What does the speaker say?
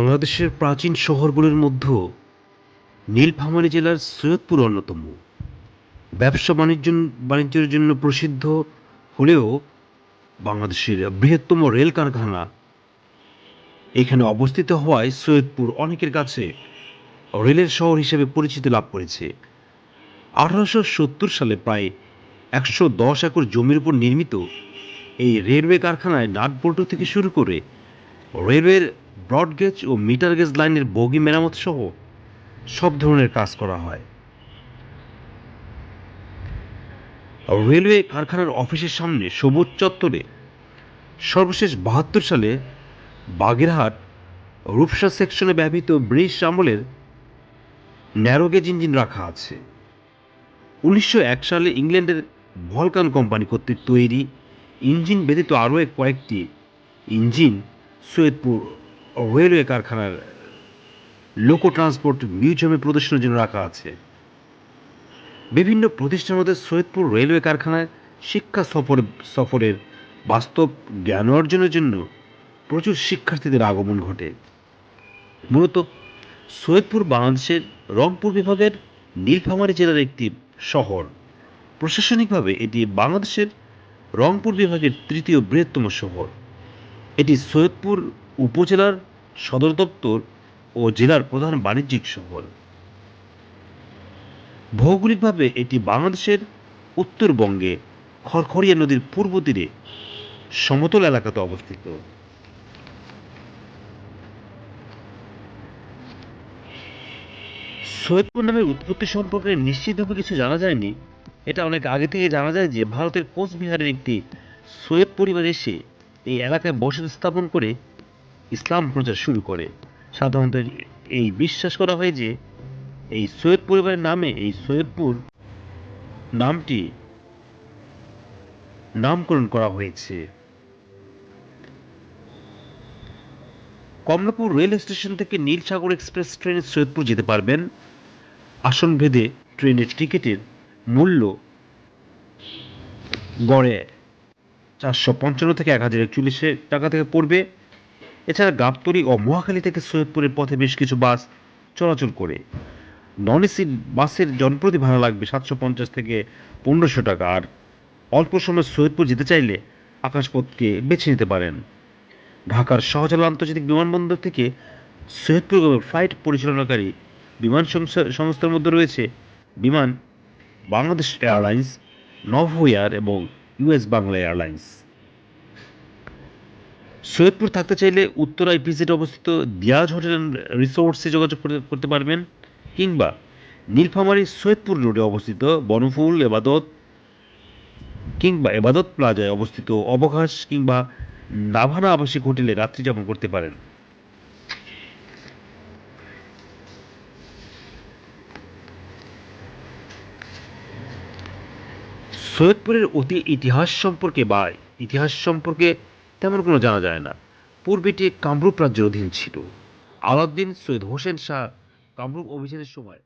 বাংলাদেশের প্রাচীন শহরগুলোর মধ্যে নীলফামারী জেলার সৈয়দপুর অন্যতম। ব্যবসা বাণিজ্য, বাণিজ্যের জন্য প্রসিদ্ধ হলেও বাংলাদেশের বৃহত্তম রেল কারখানা এখানে অবস্থিত হওয়ায় সৈয়দপুর অনেকের কাছে রেলের শহর হিসেবে পরিচিতি লাভ করেছে। আঠারোশো সত্তর সালে প্রায় একশো দশ একর জমির উপর নির্মিত এই রেলওয়ে কারখানায় নাট বল্টু থেকে শুরু করে রেলওয়ের ব্রডগেজ ও মিটার গেজ লাইনের বগি মেরামত সহ সব ধরনের কাজ করা হয়। রেলওয়ে কারখানার অফিসের সামনে সবুজ চত্বরে সর্বশেষ বাহাত্তর সালে বাগেরহাট রূপসা সেকশনে ব্যবহৃত ব্রিটিশ আমলের ন্যারোগেজ ইঞ্জিন রাখা আছে। উনিশশো এক সালে ইংল্যান্ডের ভলকান কোম্পানি কর্তৃক তৈরি ইঞ্জিন ব্যতীত আরও কয়েকটি ইঞ্জিন সৈয়দপুর রেলওয়ে কারখানার লোকো ট্রান্সপোর্ট মিউজিয়ামে প্রদর্শনের জন্য রাখা আছে। বিভিন্ন প্রতিষ্ঠানের মধ্যে সৈয়দপুর রেলওয়ে কারখানায় শিক্ষা সফর, সফরের বাস্তব জ্ঞান অর্জনের জন্য প্রচুর শিক্ষার্থীদের আগমন ঘটে। মূলত সৈয়দপুর বাংলাদেশের রংপুর বিভাগের নীলফামারী জেলার একটি শহর। প্রশাসনিকভাবে এটি বাংলাদেশের রংপুর বিভাগের তৃতীয় বৃহত্তম শহর। এটি সৈয়দপুর উপজেলার সদর দপ্তর ও জেলার প্রধান বাণিজ্যিক শহর। ভৌগোলিকভাবে এটি বাংলাদেশের উত্তরবঙ্গে খড়খড়িয়া নদীর পূর্ব তীরে সমতল এলাকাতে অবস্থিত। সৈয়দপুর নামের উৎপত্তি সম্পর্কে নিশ্চিতভাবে কিছু জানা যায়নি। এটা অনেক আগে থেকে জানা যায় যে ভারতের কোচবিহারের একটি সৈয়দ পরিবার এসে এই এলাকায় বসতি স্থাপন করে ইসলাম প্রচার শুরু করে। সাধারণত এই বিশ্বাস করা হয় যে, এই সৈয়দ পরিবারের নামে, এই সৈয়দপুর নামটি নামকরণ করা হয়েছে। কমলাপুর রেল স্টেশন থেকে নীলসাগর এক্সপ্রেস ট্রেনে সৈয়দপুর যেতে পারবেন। আসন ভেদে ট্রেনের টিকিটের মূল্য গড়ে চারশো পঞ্চান্ন থেকে এক হাজার একচল্লিশ টাকা থেকে পড়বে। এছাড়া গাবতলী ও মহাখালী থেকে সৈয়দপুরের পথে বেশ কিছু বাস চলাচল করে। নন এসি বাসের জনপ্রতি ভাড়া লাগবে সাতশো পঞ্চাশ থেকে পনেরোশো টাকা। আর অল্প সময় সৈয়দপুর যেতে চাইলে আকাশপথকে বেছে নিতে পারেন। ঢাকার শাহজালাল আন্তর্জাতিক বিমানবন্দর থেকে সৈয়দপুর ফ্লাইট পরিচালনাকারী বিমান সংস্থা সংস্থার মধ্যে রয়েছে বিমান, বাংলাদেশ এয়ারলাইন্স নভোয়ার এবং ইউএস বাংলা এয়ারলাইন্স। সৈয়দপুর থাকতে চাইলে উত্তরা ইপিজেড অবস্থিত দিয়াজ হোটেল রিসোর্টসে যোগাযোগ করতে পারবেন। কিংবা নীলফামারী সৈয়দপুর রোডে অবস্থিত বনফুল এবাদত, কিংবা এবাদত প্লাজায় অবস্থিত অবকাশ, কিংবা নাভানা আবাসিক হোটেলে রাত্রি যাপন করতে পারেন। সৈয়দপুরের অতি ইতিহাস সম্পর্কে বা ইতিহাস সম্পর্কে তেমন কোনো জানা যায় না। পূর্বেটি কামরূপ রাজ্যের অধীন ছিল। আলাউদ্দিন সৈয়দ হোসেন শাহ কামরূপ অভিযানের সময়